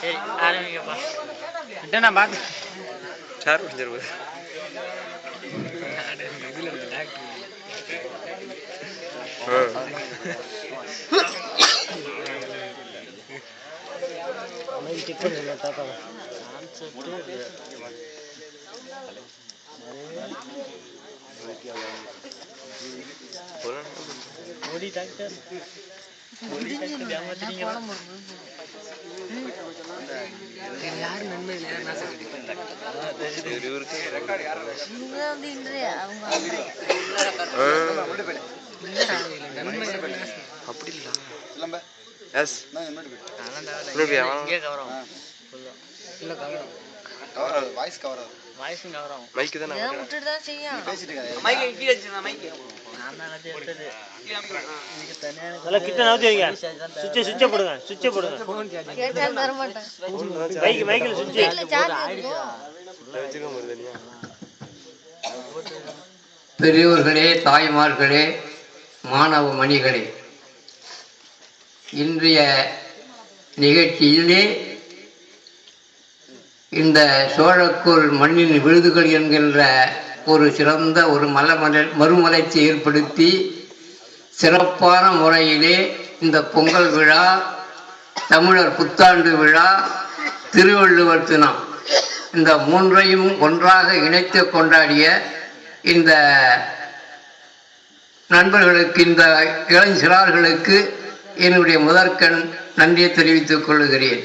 சரி ஆரம்பிங்கப்பா விட்டு நான் பார்த்து சார் முடிஞ்சிருவது செக் பண்ணுங்க தாத்தா ஓடி டாக்டர் ஓடி டாக்டர் ஏமாத்துறீங்களா யாரு நன்மை அப்படி இல்ல எஸ் வாய்ஸ் கவர் ஆகுது வாய்ஸும் கவரம் மைக்கு தானே பேசிட்டு இருக்காரு நல்லா கிட்ட நவுத்தி வைங்க. சுவிட்சை சுவிட்சை போடுங்க சுவிட்சை போடுங்க. மைக் மைக்கில் சுவிட்சு. வச்சுக்க முடியல பெரியோர்களே தாய்மார்களே மாணவ மணிகளே இன்றைய நிகழ்ச்சியிலே இந்த சோழக்கூர் மண்ணின் விழுதுகள் என்கின்ற ஒரு சிறந்த ஒரு மலமல மறுமலர்ச்சி ஏற்படுத்தி சிறப்பான முறையிலே இந்த பொங்கல் விழா தமிழர் புத்தாண்டு விழா திருவள்ளுவர் தினம் இந்த மூன்றையும் ஒன்றாக இணைத்து கொண்டாடிய இந்த நண்பர்களுக்கு இந்த இளஞ்சிறார்களுக்கு என்னுடைய முதற்கண் நன்றியை தெரிவித்துக் கொள்கிறேன்.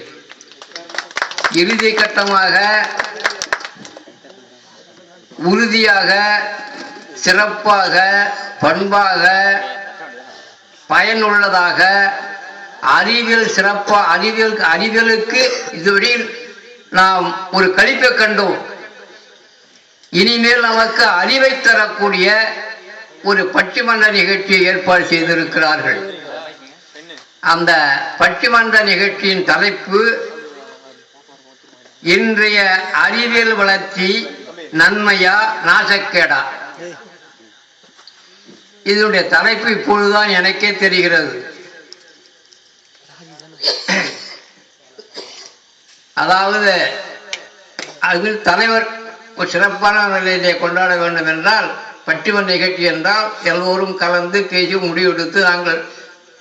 இறுதி கட்டமாக உறுதியாக சிறப்பாக பண்பாக பயனுள்ளதாக அறிவியல் சிறப்பாக அறிவியல் அறிவியலுக்கு இதுவரையில் நாம் ஒரு கழிப்பை கண்டோம். இனிமேல் நமக்கு அறிவை தரக்கூடிய ஒரு பட்டிமன்ற நிகழ்ச்சியை ஏற்பாடு செய்திருக்கிறார்கள். அந்த பட்டிமன்ற நிகழ்ச்சியின் தலைப்பு இன்றைய அறிவியல் வளர்ச்சி நன்மையா நாசக்கேடா? இதனுடைய தலைப்பு இப்பொழுதுதான் எனக்கே தெரிகிறது. அதாவது அதில் தலைவர் ஒரு சிறப்பான நிலையிலே கொண்டாட வேண்டும் என்றால் பட்டிமன் நிகழ்ச்சி என்றால் எல்லோரும் கலந்து பேசி முடிவெடுத்து நாங்கள்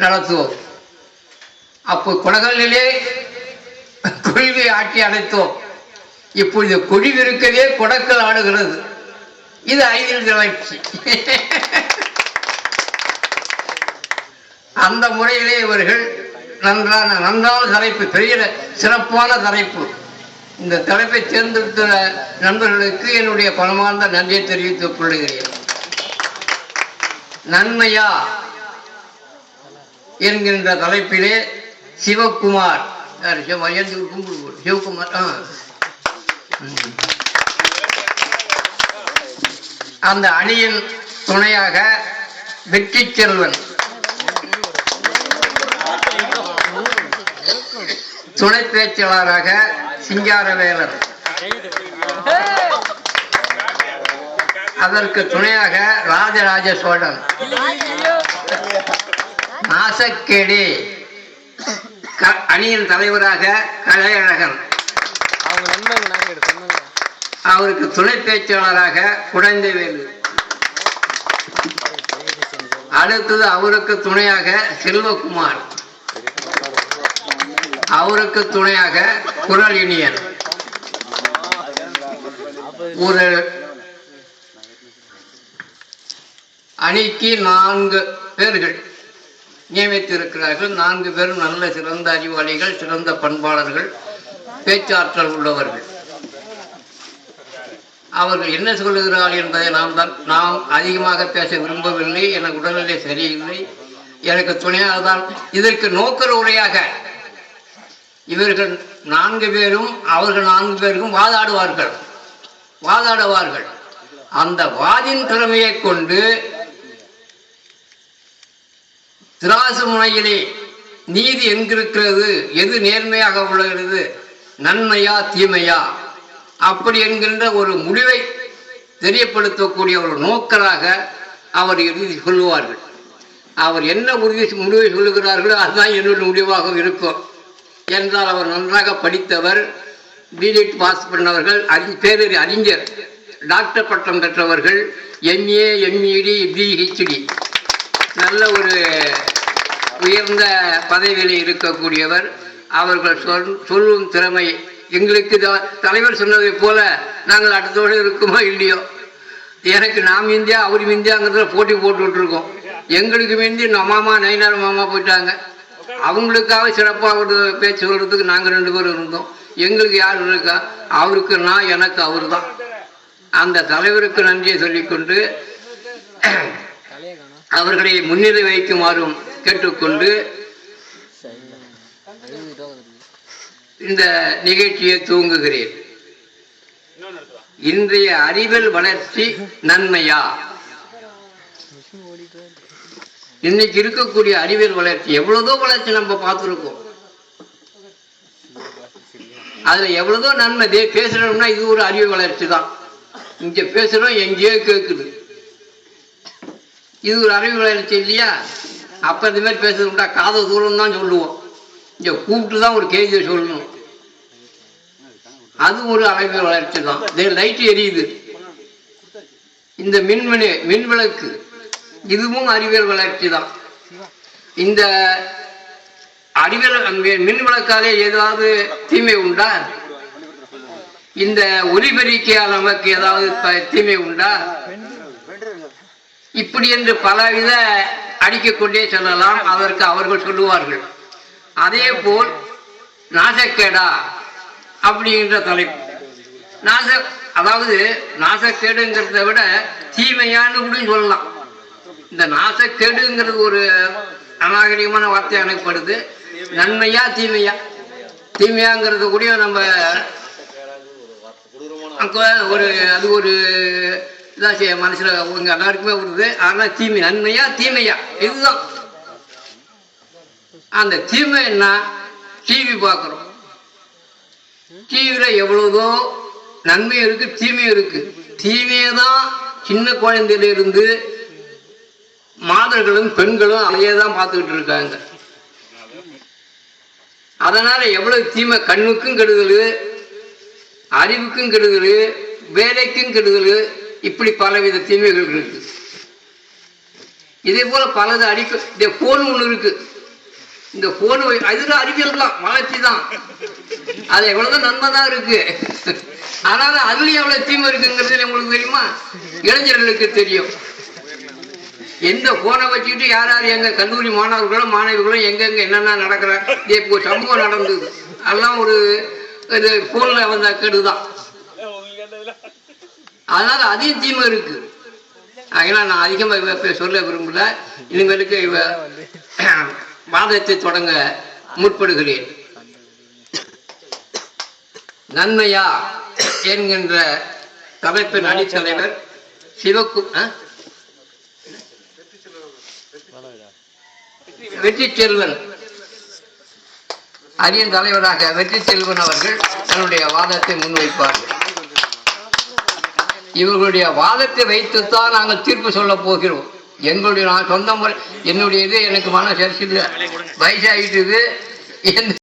நடத்துவோம். அப்போ குலகளிலே கொள்கை ஆட்டி அடைத்தோம் இப்பொழுது கொடிவிருக்கவே கொடக்கல் ஆடுகிறது. இது ஐதில் வளர்ச்சி அந்த முறையிலே இவர்கள் நன்றான நன்றான தலைப்பு பெரிய சிறப்பான தலைப்பு. இந்த தலைப்பை தேர்ந்தெடுத்த நண்பர்களுக்கு என்னுடைய பலமார்ந்த நன்றியை தெரிவித்துக் கொள்கிறேன். நன்மையா? என்கின்ற தலைப்பிலே சிவகுமார் யார் சிவ ஐயத்துக்கு கும்பிடு போடு. சிவகுமார் ஆ ம். அந்த அணியின் துணையாக வெற்றி செல்வன் துணை பேச்சாளராக சிங்காரவேலர் அதற்கு துணையாக ராஜராஜ சோழன் நாசக்கேடி அணியின் தலைவராக கலையழகன். அவருக்கு துணை பேச்சாளராக குழந்தைவேலு அடுத்தது அவருக்கு துணையாக செல்வகுமார். அவருக்கு துணையாக குரல் இனியன். ஒரு அணிக்கு நான்கு பேர்கள். நியமித்திருக்கிறார்கள். நான்கு பேரும் நல்ல சிறந்த அறிவாளிகள் சிறந்த பண்பாளர்கள் பேச்சாற்றல் உள்ளவர்கள். அவர்கள் என்ன சொல்லுகிறார்கள் என்பதை நாம் தான் நாம் அதிகமாக பேச விரும்பவில்லை எனக்கு உடல்நிலை சரியில்லை எனக்கு துணையாக தான் இதற்கு நோக்கர் உரையாக இவர்கள் நான்கு பேரும் அவர்கள் நான்கு பேருக்கும் வாதாடுவார்கள். வாதாடுவார்கள். அந்த வாதின் திறமையை கொண்டு திராசு முனையிலே நீதி எங்கிருக்கிறது எது நேர்மையாக உள்ளது? நன்மையா தீமையா? அப்படி என்கின்ற ஒரு முடிவை தெரியப்படுத்தக்கூடிய ஒரு நோக்கராக அவர் இறுதி சொல்லுவார்கள். அவர் என்ன உறுதி முடிவை சொல்லுகிறார்களோ அதுதான் என்னுடைய முடிவாக இருக்கும். என்றால் அவர் நன்றாக படித்தவர் பிடெக் பாஸ் பண்ணவர்கள் அறி பேரறி அறிஞர் டாக்டர் பட்டம் பெற்றவர்கள் எம்ஏ எம்இடி பிஹெச்டி நல்ல ஒரு உயர்ந்த பதவியில் இருக்கக்கூடியவர். அவர்கள் சொல் சொல்லும் திறமை எங்களுக்கு த- தலைவர் சொன்னதைப் போல நாங்கள் அடுத்தோடு இருக்குமோ இல்லையோ? எனக்கு நாம் இந்தியா அவரும் இந்தியாங்கிறதுல போட்டி போட்டுட்டு எங்களுக்கு மிந்தி நம்ம மாமா நைனார் மாமா போயிட்டாங்க. அவங்களுக்காக சிறப்பாக ஒரு பேச்சு சொல்கிறதுக்கு நாங்கள் ரெண்டு பேரும் இருந்தோம். எங்களுக்கு யார் இருக்கா? அவருக்கு நான் எனக்கு அவர் தான் அந்த தலைவருக்கு நன்றியை சொல்லிக்கொண்டு அவர்களை முன்னிலை வைக்குமாறும் கேட்டுக்கொண்டு இந்த நிகழ்ச்சியை தூங்குகிறேன் இன்றைய அறிவியல் வளர்ச்சி நன்மையா? இன்னைக்கு இருக்கக்கூடிய அறிவியல் வளர்ச்சி எவ்வளவுதோ வளர்ச்சி நம்ம பார்த்துருக்கோம். அதுல எவ்வளவுதோ நன்மை. தே பேசுறோம்னா இது ஒரு அறிவியல் வளர்ச்சி தான் இங்க பேசுறோம் எங்கேயோ கேட்குது இது ஒரு அறிவு வளர்ச்சி இல்லையா? அப்போ இந்த மாதிரி உண்டா? காதல் தூரம் தான் சொல்லுவோம். இங்கே கூப்பிட்டு தான் ஒரு கேள்வியை சொல்லணும். அது ஒரு அறிவியல் வளர்ச்சி தான். லைட்டு எரியுது. இந்த மின்மணி மின் விளக்கு இதுவும் அறிவியல் வளர்ச்சி தான். இந்த அறிவியல் அந்த மின் விளக்காலே ஏதாவது தீமை உண்டா? இந்த ஒலிபெருக்கியால் நமக்கு ஏதாவது ப- தீமை உண்டா? இப்படி என்று பலவித அடிக்கொண்டே செல்லலாம் அதற்கு அவர்கள் சொல்லுவார்கள். அதே போல் நாசக்கேடா அப்படிங்கிற தலைப்பு. நாச அதாவது நாசக்கேடுங்கிறத விட தீமையான்னு கூட சொல்லலாம். இந்த நாசக்கேடுங்கிறது ஒரு அநாகரிகமான வார்த்தை எனக்குப்படுது நன்மையா தீமையா? தீமையாங்கிறது கூட நம்ம ஒரு அது ஒரு இதான் செய்ய மனசுல உங்க எல்லாருக்குமே வருது ஆனால் தீமை நன்மையா தீமையா? இதுதான். அந்த தீமை என்ன? டிவி பார்க்குறோம். டிவியில் எவ்வளவோ நன்மை இருக்கு தீமை இருக்கு. தீமையை தான் சின்ன குழந்தையிலிருந்து மாதர்களும் பெண்களும் அதையே தான் பார்த்துக்கிட்டு இருக்காங்க. அதனால எவ்வளவு தீமை கண்ணுக்கும் கெடுதல் அறிவுக்கும் கெடுதல் வேலைக்கும் கெடுதல் இப்படி பலவித தீமைகள் இருக்கு. இதே போல பலது அடிக்க இந்த போன் ஒன்று இருக்கு. இந்த போன் அதுதான் அறிவியல் தான் வளர்ச்சி தான். அது எவ்வளவுதான் நன்மை தான் இருக்கு. அதாவது அதுலயும் எவ்வளவு தீமை இருக்குங்கிறது உங்களுக்கு தெரியுமா? இளைஞர்களுக்கு தெரியும். எந்த போனை வச்சுக்கிட்டு யார் யார் எங்க கல்லூரி மாணவர்களும் மாணவிகளும் எங்கெங்க என்னென்ன நடக்கிற இப்போ சம்பவம் நடந்தது அதெல்லாம் ஒரு இது போன்ல வந்த கெடுதான். அதனால அதையும் தீமை இருக்கு. அதனால நான் அதிகமாக சொல்ல விரும்பல. இனிமேலுக்கு இவ வாதத்தை தொடங்க முற்படுகிறேன். நன்மையா என்கின்ற தலைப்பின் அணித்தலைவர் சிவக்கு வெற்றி செல்வன் அரியன் தலைவராக வெற்றி செல்வன் அவர்கள் தன்னுடைய வாதத்தை முன்வைப்பார்கள் இவர்களுடைய வாதத்தை வைத்துத்தான் நாங்கள் தீர்ப்பு சொல்ல போகிறோம். எங்களுடைய நான் சொந்த முறை என்னுடைய இது எனக்கு மன சரிசில்லை வயசாகிட்டுது எந்த